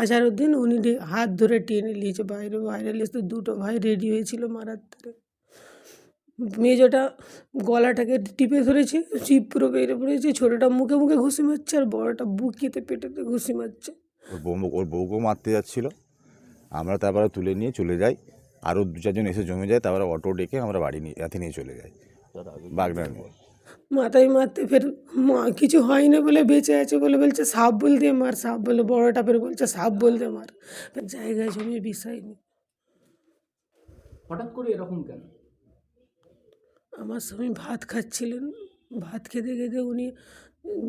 আজহারউদ্দিন উনি ডে- হাত ধরে টেনে নিয়েছে বাইরে বাইরে নিয়ে তো দুটো ভাই রেডি হয়েছিল মারার ধরে। মেজোটা গলাটাকে টিপে ধরেছে চিপ পুরো বেরিয়ে পড়েছে ছোটোটা মুখে মুখে ঘুষি মারছে আর বড়টা বুকিতে পেটেতে ঘুষি মারছে। ওর বউ ওর বউকেও মারতে যাচ্ছিল। আমরা তারপরে তুলে নিয়ে চলে যাই। আরও দু চারজন এসে জমে যায় তারপরে অটো ডেকে আমরা বাড়ি নিয়ে এতে নিয়ে চলে যাই। বাগনান নিয়ে মাথায় মারতে ফের মা- কিছু হয়নি বলে বেঁচে আছে বলে বলছে সাপ বলতে মার সাপ বলে বড়টা ফের বলছে সাপ বলতে মার। জায়গায় জমি বিষয় নেই। হঠাৎ করে এরকম কেন? আমার স্বামী ভাত খাচ্ছিলেন ভাত খেতে খেতে উনি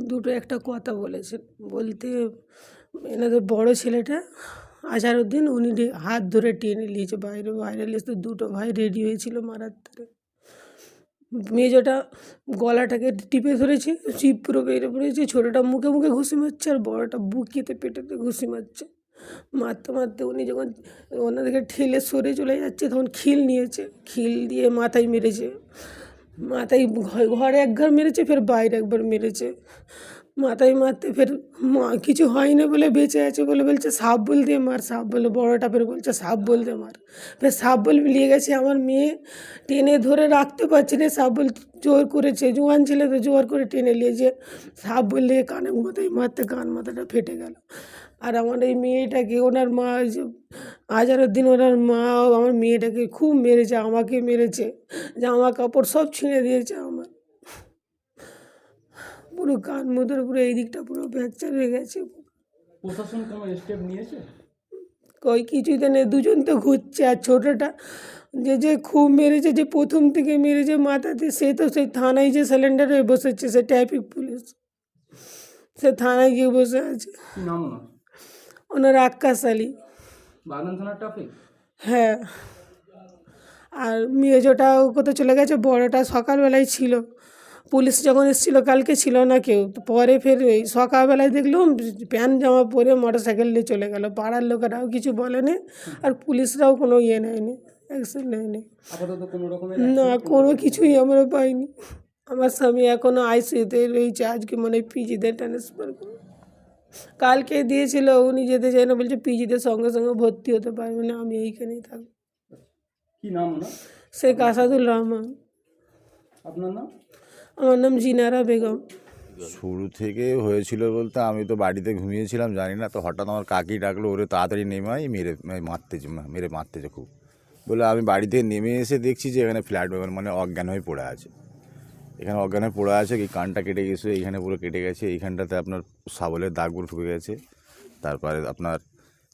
দুটো একটা কথা বলেছেন। বলতে এনাদের বড় ছেলেটা আজহারউদ্দিন উনি হাত ধরে টেনে নিয়েছে বাইরে বাইরে নিয়ে তো দুটো ভাই রেডি হয়েছিল মারার ধরে মেজোটা গলাটাকে টিপে ধরেছে চিপ পুরো বেড়ে পড়েছে, ছোটোটা মুখে মুখে ঘুষি মারছে আর বড়টা বুকিতে পেটেতে ঘুষি মারছে। মারতে মারতে উনি যখন ওনাদেরকে ঠেলে সরে চলে যাচ্ছে, তখন খিল নিয়েছে, খিল দিয়ে মাথায় মেরেছে। মাথায় ঘরে একবার মেরেছে, ফের বাইরে একবার মেরেছে। মাথায় মারতে ফের কিছু হয়নি বলে বেঁচে আছে বলে বলছে, সাপ বলতে মার, সাপ বলে বড়টা ফের বলছে, সাপ বলতে মার। ফের সাপ বলে মিলিয়ে গেছে, আমার মেয়ে টেনে ধরে রাখতে পারছে না, সাপ বল জোর করেছে, জোয়ান ছেলে তো জোর করে টেনে নিয়েছে। সাপ বললে কানে মাথায় মারতে, কান মাথাটা ফেটে গেল। আর আমার এই মেয়েটাকে, ওনার মা আজহারউদ্দিন ওনার মা আমার মেয়েটাকে খুব মেরেছে, আমাকে মেরেছে, জামা কাপড় সব ছিঁড়ে দিয়েছে আমার। পুরো কান মুদর পুরো এই দিকটা পুরো ফ্র্যাকচার হয়ে গেছে। প্রশাসন কোনো স্টেপ নিয়েছে? কই কিছুতে নেই দুজন তো ঘুরছে আর ছোটোটা যে যে খুব মেরেছে যে প্রথম থেকে মেরেছে মাথাতে সে তো সেই থানায় যে সিলিন্ডার হয়ে বসেছে সে ট্রাফিক পুলিশ সে থানায় গিয়ে বসে আছে। ওনার? আক্কাস আলী। হ্যাঁ। আর মেজোটাও কোথাও চলে গেছে বড়টা সকালবেলায় ছিল। পুলিশ যখন এসেছিল কালকে ছিল না কেউ তো পরে ফের এই সকালবেলায় দেখলাম প্যান্ট জামা পরে মোটর সাইকেল নিয়ে চলে গেল পাড়ার লোকেরাও কিছু বলেনি আর পুলিশরাও কোনো ইয়ে নেয়নি অ্যাকশন নেয়নি আপাতত কোনো রকমের না কোনো কিছুই আমরা পাইনি আমার স্বামী এখনও আইসিউতে রয়েছে আজকে মনে হয় পিজিতে ট্রান্সফার করে কালকে দিয়েছিল উনি যেতে চায় না বলছে পিজিতে সঙ্গে সঙ্গে ভর্তি হতে পারবে না আমি এইখানেই থাকব কি নাম ওনার শেখ আসাদুল রহমান আপনার নাম আমার নাম জিনারা বেগম। শুরু থেকে হয়েছিল বলতে আমি তো বাড়িতে ঘুমিয়েছিলাম, জানি না, তো হঠাৎ আমার কাকি ডাকলো, ওরে, তাড়াতাড়ি নেমাই মেরে মারতেছে মেরে মারতেছে খুব। বলে আমি বাড়িতে নেমে এসে দেখছি যে এখানে ফ্ল্যাট মানে অজ্ঞান হয়ে পড়ে আছে। এখানে অজ্ঞান হয়ে পড়ে আছে, কি কানটা কেটে গেছে এইখানে পুরো কেটে গেছে, এইখানটাতে আপনার সাবলের দাগগুলো ঢুকে গেছে। তারপরে আপনার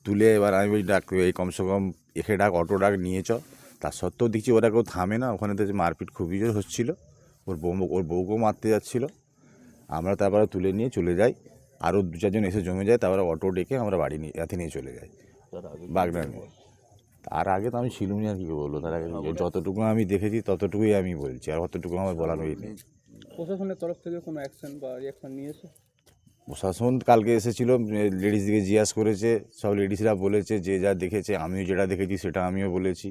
তুলে এবার আমি বলি ডাক, এই কমসে কম এখে ডাক, অটো ডাক, নিয়ে চ। তার সত্ত্বেও দেখছি ওরা কেউ থামে না ওখানে তো মারপিট খুবই জোর হচ্ছিল। ওর বউ ওর বউকেও মারতে যাচ্ছিল। আমরা তারপরে তুলে নিয়ে চলে যাই। আরও দু চারজন এসে জমে যায় তারপরে অটো ডেকে আমরা বাড়ি নিয়ে এতে নিয়ে চলে যাই। বাগনান নিয়ে। তার আগে তো আমি ছিলুমই আর কি বলব তার আগে যতটুকু আমি দেখেছি ততটুকুই আমি বলছি আর অতটুকু আমার বলার নেই। প্রশাসনের তরফ থেকে কোনো অ্যাকশন বা রিয়াকশন নিয়েছে? প্রশাসন কালকে এসেছিল লেডিসদিকে জিজ্ঞাসা করেছে সব লেডিসরা বলেছে যে যা দেখেছে আমিও যেটা দেখেছি সেটা আমিও বলেছি।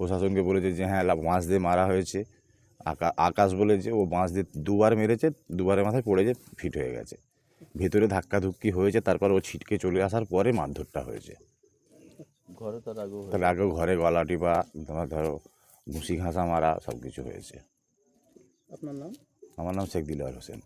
প্রশাসনকে বলেছে যে হ্যাঁ বাঁশ দিয়ে মারা হয়েছে। আকা আকাশ বলেছে ও বাঁশ দিয়ে দুবার মেরেছে দুবারের মাথায় পড়ে যে ফিট হয়ে গেছে। ভেতরে ধাক্কা ধুক্কি হয়েছে তারপর ও ছিটকে চলে আসার পরে মারধরটা হয়েছে। ঘরে তার আগেও তার আগেও ঘরে গলা টিপা তোমার ধরো ঘুষি ঘাসা মারা সব কিছু হয়েছে। আপনার নাম? আমার নাম শেখ দিলওয়ার হোসেন।